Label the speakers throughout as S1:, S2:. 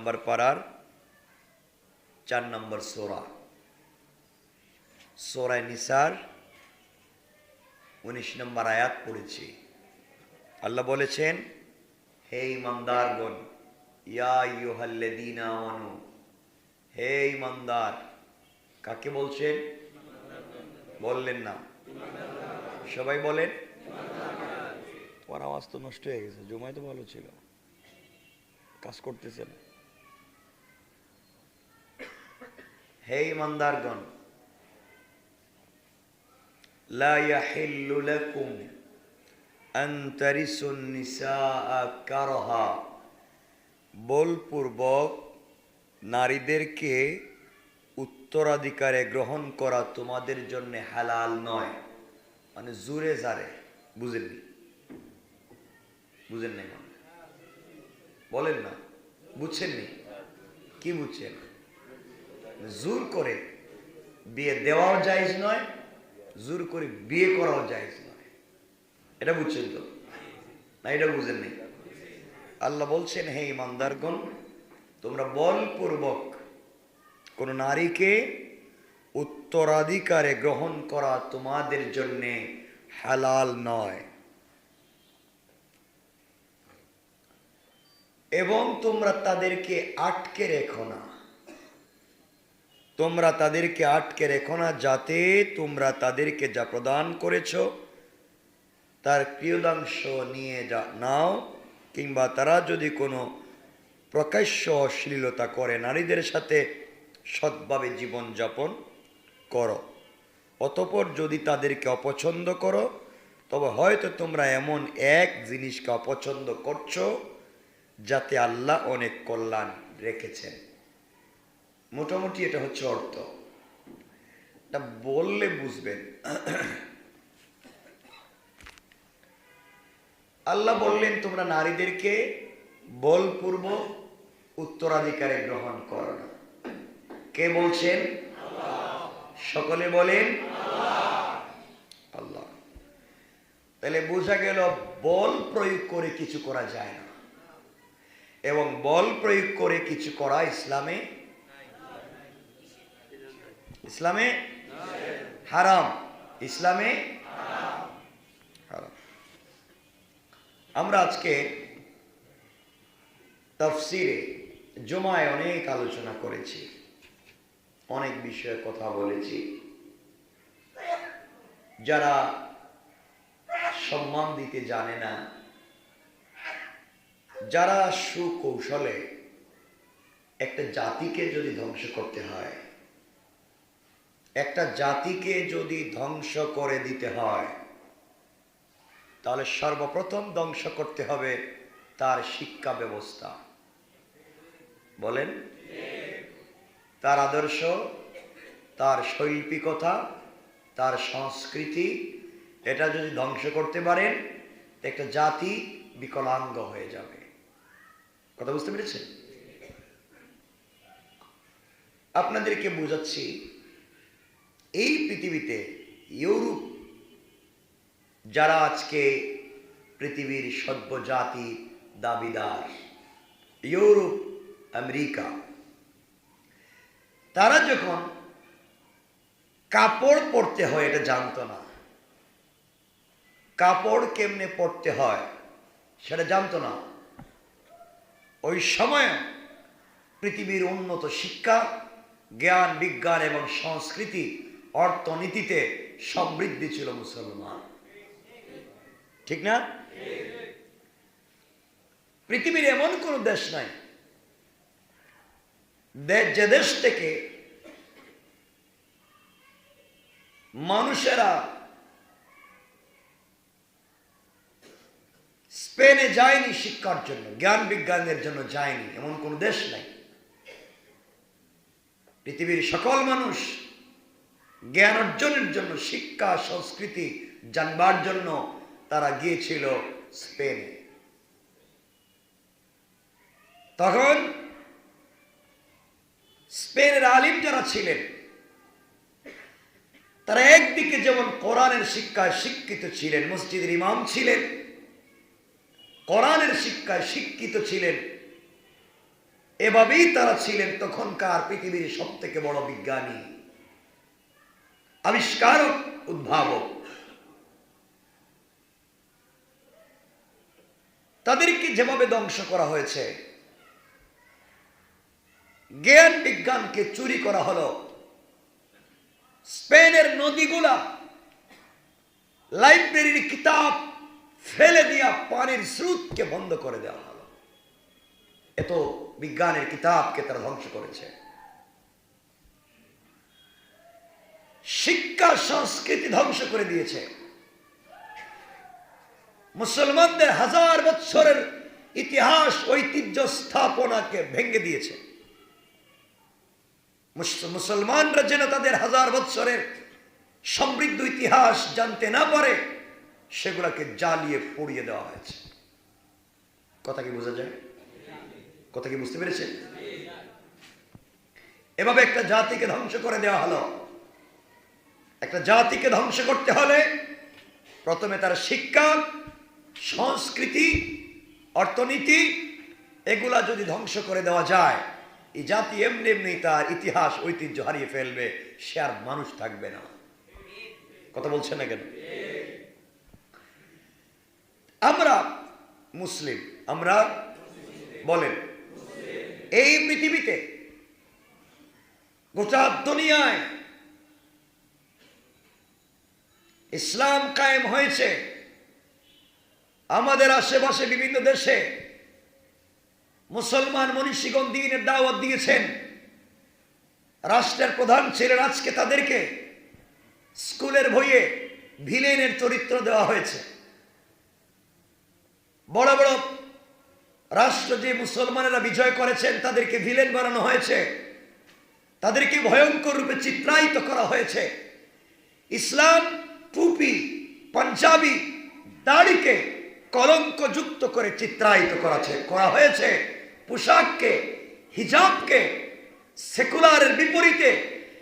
S1: নম্বর পাড়ার চার নম্বর সোরা। সোরায় নিসার উনিশ নম্বর আয়াত পড়েছি। আল্লাহ বলেছেন, হে ইমানদারগণ, ইয়া ইউহাল্লাযীনা আমানু, হে ইমানদার, কাকে বলছেন? বললেন না। সবাই বলেন। তোমার আওয়াজ তো নষ্ট হয়ে গেছে, জমায় তো ভালো ছিল। কাজ করতেছেন হে ইমানদারগণ, লা বলপূর্বক নারীদেরকে উত্তরাধিকারে গ্রহণ করা তোমাদের জন্য হালাল নয়। মানে জুরে জারে বুঝেননি? বুঝেন নাই মানে? বলেন না, বুঝছেননি? কি বুঝছেন? জোর করে বিয়ে দেওয়াও জায়েজ নয়, জোর করে বিয়ে করাও জায়েজ নয়। এটা বুঝছেন তো? না, এটা বুঝেন নেই? আল্লাহ বলছেন, হে ইমানদারগণ, তোমরা বলপূর্বক কোন নারীকে উত্তরাধিকারে গ্রহণ করা তোমাদের জন্য হালাল নয়। এবং তোমরা তাদেরকে আটকে রেখো না। তোমরা তাদেরকে আটকে রেখো না, যাতে তোমরা তাদেরকে যা প্রদান করেছ, তার ক্রিয়দাংশ নিয়ে যা নাও, কিংবা তারা যদি কোনো প্রকাশ্য অশ্লীলতা করে, নারীদের সাথে সৎভাবে জীবনযাপন করো। অতপর যদি তাদেরকে অপছন্দ করো, তবে হয়তো তোমরা এমন এক জিনিসকে অপছন্দ করছ, যাতে আল্লাহ অনেক কল্যাণ রেখেছেন। মোটামুটি এটা হচ্ছে অর্থ। এটা বললে বুঝবেন। আল্লাহ বললেন তোমরা নারীদেরকে বলপূর্বক উত্তরাধিকারে গ্রহণ করো না। কে বলছেন? সকলে বলেন আল্লাহ। তাহলে বোঝা গেল বল প্রয়োগ করে কিছু করা যায় না। এবং বল প্রয়োগ করে কিছু করা ইসলামে ইসলামে হারাম। ইসলামে হারাম। আমরা আজকে তফসিরে, জমায় অনেক আলোচনা করেছি। অনেক বিষয়ে কথা বলেছি। যারা সম্মান দিতে জানে না, যারা সুকৌশলে একটা জাতিকে যদি ধ্বংস করতে হয় একটা জাতিকে যদি ধ্বংস করে দিতে হয়, তাহলে সর্বপ্রথম ধ্বংস করতে হবে তার শিক্ষা ব্যবস্থা। বলেন? তার আদর্শ, তার শৈল্পিকতা, তার সংস্কৃতি, এটা যদি ধ্বংস করতে পারেন একটা জাতি বিকলাঙ্গ হয়ে যাবে। কথা বুঝতে পেরেছেন? আপনাদেরকে বোঝাচ্ছি এই পৃথিবীতে ইউরোপ, যারা আজকে পৃথিবীর সভ্য জাতি দাবিদার, ইউরোপ, আমেরিকা, তারা যখন কাপড় পরতে হয়, এটা জানতো না। কাপড় কেমনে পরতে হয়, সেটা জানতো না। ওই সময় পৃথিবীর উন্নত শিক্ষা, জ্ঞান, বিজ্ঞান এবং সংস্কৃতি অর্থনীতিতে সমৃদ্ধি ছিল মুসলমান। ঠিক না? পৃথিবীর এমন কোন দেশ নাই যে দেশ থেকে মানুষেরা স্পেনে যায়নি শিক্ষার জন্য, জ্ঞান বিজ্ঞানের জন্য যায়নি, এমন কোন দেশ নাই। পৃথিবীর সকল মানুষ জ্ঞান অর্জনের জন্য, শিক্ষা, সংস্কৃতি জানবার জন্য তারা গিয়েছিল স্পেনে। তখন স্পেনের আলিম যারা ছিলেন, তারা একদিকে যেমন কোরআনের শিক্ষায় শিক্ষিত ছিলেন, মসজিদের ইমাম ছিলেন, কোরআনের শিক্ষায় শিক্ষিত ছিলেন, এভাবেই তারা ছিলেন তখনকার পৃথিবীর সব থেকে বড় বিজ্ঞানী। আবিষ্কারক, উদ্ভাবক। তাদেরকে যেভাবে ধ্বংস করা হয়েছে, জ্ঞান বিজ্ঞানকে চুরি করা হলো। স্পেনের নদীগুলা লাইব্রেরির কিতাব ফেলে দিয়া পানির স্রোতকে বন্ধ করে দেওয়া হলো। এত বিজ্ঞানের কিতাবকে তারা ধ্বংস করেছে। শিক্ষা সংস্কৃতি ধ্বংস করে দিয়েছে। মুসলমানদের হাজার বছরের ইতিহাস, ঐতিহ্য স্থাপনাকে ভেঙে দিয়েছে। মুসলমানরা যেন তাদের হাজার বছরের সমৃদ্ধ ইতিহাস জানতে না পারে, সেগুলাকে জ্বালিয়ে পুড়িয়ে দেওয়া হয়েছে। কথা কি বোঝা যায়? কথা কি বুঝতে পেরেছে এভাবে একটা জাতিকে ধ্বংস করে দেওয়া হলো। একটা জাতিকে ধ্বংস করতে হলে প্রথমে তার শিক্ষা, সংস্কৃতি, অর্থনীতি, এগুলা যদি ধ্বংস করে দেওয়া যায়, এই জাতি এমনি এমনি তার ইতিহাস, ঐতিহ্য হারিয়ে ফেলবে, সে আর মানুষ থাকবে না। কথা বলছে না কেন? আমরা মুসলিম, আমরা বলেন, এই পৃথিবীতে গোটা দুনিয়ায় ইসলাম কায়েম হয়েছে। আমাদের আশেপাশে বিভিন্ন দেশে মুসলমান মনীষীগণ দিনের দাওয়াত দিয়েছেন। রাষ্ট্রের প্রধান ছিলেন আজকে তাদেরকে স্কুলের বইয়ে ভিলেনের চরিত্র দেওয়া হয়েছে। বড় বড় রাষ্ট্র যে মুসলমানেরা বিজয় করেছেন, তাদেরকে ভিলেন বানানো হয়েছে। তাদেরকে ভয়ঙ্কর রূপে চিত্রায়িত করা হয়েছে। ইসলাম টুপি, পাঞ্জাবি, দাড়িকে কলঙ্কযুক্ত করে চিত্রায়িত করাছে, করা হয়েছে পোশাককে, হিজাবকে, সেকুলারের বিপরীতে।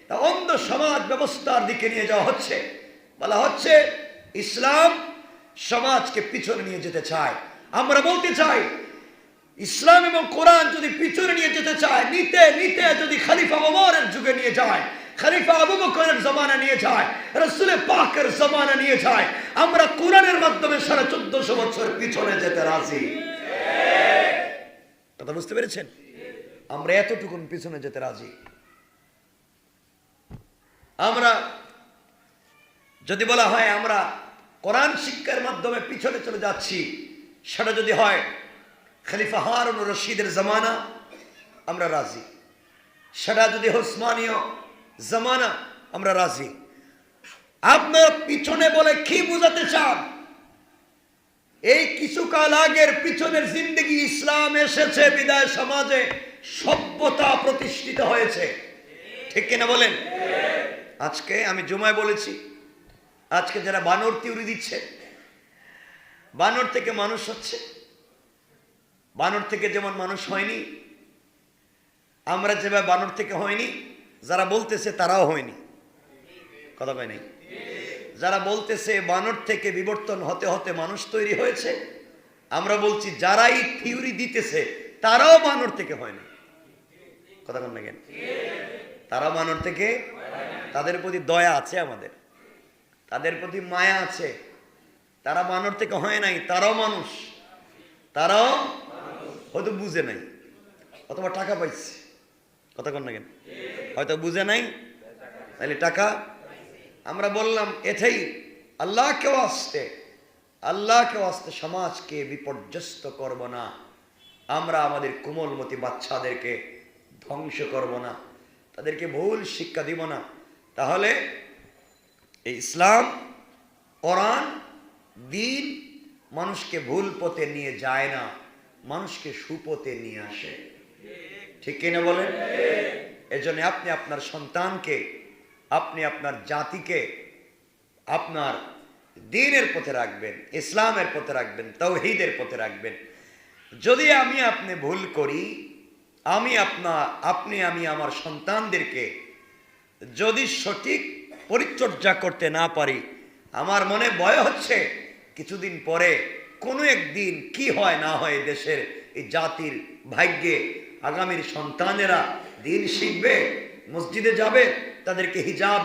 S1: তা অন্ধ সমাজ ব্যবস্থার দিকে নিয়ে যাওয়া হচ্ছে। বলা হচ্ছে, ইসলাম সমাজকে পিছনে নিয়ে যেতে চায়। আমরা বলতে চাই, ইসলাম এবং কোরআন যদি পিছনে নিয়ে যেতে চায়, নিতে নিতে যদি খালিফা ওমরের যুগে নিয়ে যায় খালিফা আবু বকরের জমানা নিয়ে যায়, রসুলে পাকের জমানা নিয়ে যায়। আমরা কোরআনের মাধ্যমে সাড়ে চোদ্দশো বছর পিছনে যেতে রাজি। কথা বুঝতে পেরেছেন? আমরা এতটুকুন পিছনে যেতে রাজি। আমরা, যদি বলা হয় আমরা কোরআন শিক্ষার মাধ্যমে পিছনে চলে যাচ্ছি, সেটা যদি হয়, খলিফা হারুন রশিদের জামানা, আমরা রাজি। সেটা যদি হোসমানীয় জামানা, আমরা রাজি। আপনার পিছনে বলে কি বুঝাতে চান? এই কিছুকাল আগের পিছনের জিন্দগি ইসলাম এসেছে, বিদায় সমাজে সভ্যতা প্রতিষ্ঠিত হয়েছে। ঠিক কিনা বলেন? আজকে আমি জুমায় বলেছি, আজকে যারা বানর তিউরি দিচ্ছে, বানর থেকে মানুষ হচ্ছে, বানর থেকে যেমন মানুষ হয়নি, আমরা যেভাবে বানর থেকে হয়নি যারা বলতেছে তারাও হয়নি। কথা কয় নাই? যারা বলতেছে বানর থেকে বিবর্তন হতে হতে মানুষ তৈরি হয়েছে, আমরা বলছি যারাই থিওরি দিতেছে, তারাও বানর থেকে হয়নি। কথা কন না কেন? তারা বানর থেকে তাদের প্রতি দয়া আছে আমাদের। তাদের প্রতি মায়া আছে। তারা বানর থেকে হয় নাই, তারাও মানুষ। তারাও হয়তো বুঝে নাই, অথবা টাকা পাইছে। কথা কন না কেন? হয়তো বুঝে নাই? তাহলে টাকা? আমরা বললাম, এটাই আল্লাহকেও আসতে আল্লাহকেও আসতে সমাজকে বিপর্যস্ত করব না। আমরা আমাদের কোমলমতি বাচ্চাদেরকে ধ্বংস করব না। তাদেরকে ভুল শিক্ষা দিব না। তাহলে এই ইসলাম, কোরআন, দিন মানুষকে ভুল পথে নিয়ে যায় না। মানুষকে সুপথে নিয়ে আসে। ঠিক কিনা বলেন? এজন্য আপনি আপনার সন্তানকে, আপনি আপনার জাতিকে আপনার দিনের পথে রাখবেন, ইসলামের পথে রাখবেন, তৌহিদের পথে রাখবেন। যদি আমি আপনি ভুল করি, আমি আপনার, আপনি, আমি আমার সন্তানদেরকে যদি সঠিক পরিচর্যা করতে না পারি, আমার মনে ভয় হচ্ছে কিছুদিন পরে কোনো একদিন কি হয় না হয় দেশের এই জাতির ভাগ্যে আগামীর সন্তানেরা দিন শিখবে, মসজিদে যাবে, তাদেরকে হিজাব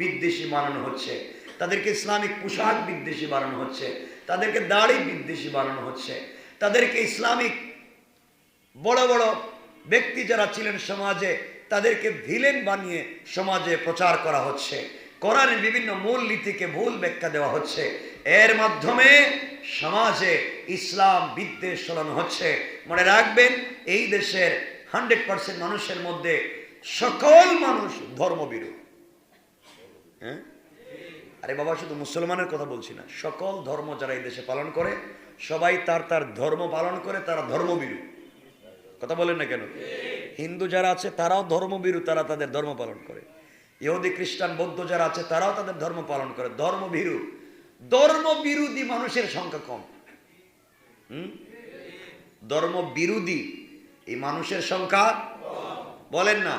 S1: বিদ্বেষী বানানো হচ্ছে, তাদেরকে ইসলামিক পোশাক বিদ্বেষী বানানো হচ্ছে, তাদেরকে দাড়ি বিদ্বেষী বানানো হচ্ছে, তাদেরকে ইসলামিক বড় বড় ব্যক্তি যারা ছিলেন সমাজে, তাদেরকে ভিলেন বানিয়ে সমাজে প্রচার করা হচ্ছে, কোরআনের বিভিন্ন মূল নীতিকে ভুল ব্যাখ্যা দেওয়া হচ্ছে, এর মাধ্যমে সমাজে ইসলাম বিদ্বেষ ছড়ানো হচ্ছে। মনে রাখবেন, এই দেশের হান্ড্রেড পার্সেন্ট মানুষের মধ্যে সকল মানুষ ধর্মবিরু হ্যাঁ? আরে বাবা, শুধু মুসলমানের কথা বলছি না। সকল ধর্ম যারা এই দেশে পালন করে, সবাই তার তার ধর্ম পালন করে, তারা ধর্মবিরু কথা বলেন না কেন? হিন্দু যারা আছে, তারাও ধর্মবিরু তারা তাদের ধর্ম পালন করে। ইহুদি, খ্রিস্টান, বৌদ্ধ যারা আছে, তারাও তাদের ধর্ম পালন করে। ধর্মভীরু ধর্ম বিরোধী মানুষের সংখ্যা কম। হুম? ধর্ম বিরোধী এই মানুষের সংখ্যা বলেন না।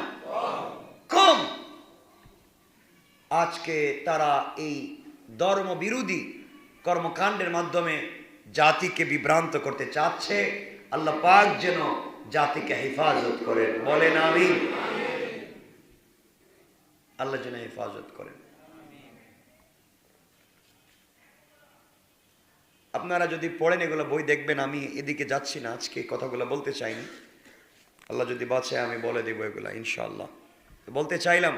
S1: কম। আজকে তারা এই ধর্ম বিরোধী কর্মকাণ্ডের মাধ্যমে জাতিকে বিভ্রান্ত করতে চাচ্ছে। আল্লাহ পাক যেন জাতিকে হেফাজত করেন। বলেন আমি আল্লাহ যেন হেফাজত করেন। আপনারা যদি পড়েন এগুলো বই দেখবেন, আমি এদিকে যাচ্ছি না, আজকে কথাগুলো বলতে চাইনি। আল্লাহ যদি বাঁচে আমি বলে দিব এগুলা ইনশাআল্লাহ। বলতে চাইলাম